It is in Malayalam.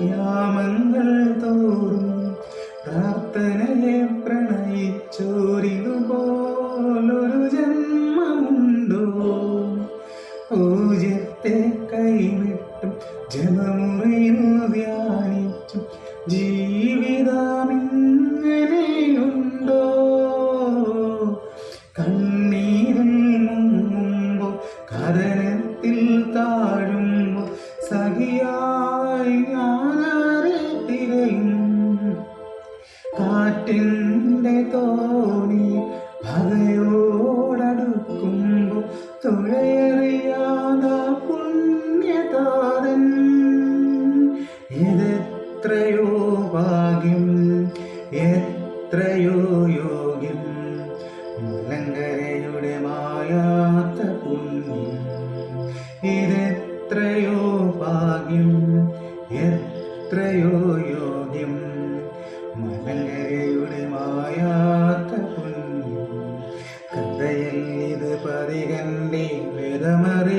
യാമങ്ങൾ തോറും പ്രാർത്ഥനയെ പ്രണയിച്ചോരിതുപോലൊരു ജന്മമുണ്ടോ? പൂജ്യത്തെ കൈവിട്ടും ജനമുറയിൽ ധ്യാനിച്ചും ജീവിതമിങ്ങനെയുണ്ടോ? കണ്ണീരിൽ മുങ്ങുമ്പോ കഥനത്തിൽ താഴുമ്പോ സഖിയായി ഞാനാരെ തിരയും. കാറ്റിന്റെ തോണി പകയോടടുക്കുമ്പോ തുഴയറിയാത പുണ്യതാരൻ ഇതെത്രയോ ഭാഗ്യം എത്രയോ യോഗ്യം മുലങ്കരയുടെ മായാത്ത പുണ്യം. ഇതെത്രയോ ഭാഗ്യം എത്രയോ യോഗ്യം. മലങ്കരയുടെ മായാത്ത പുണ്യം കഥയിൽ ഇത് പരികണ്ടേ വേദമറി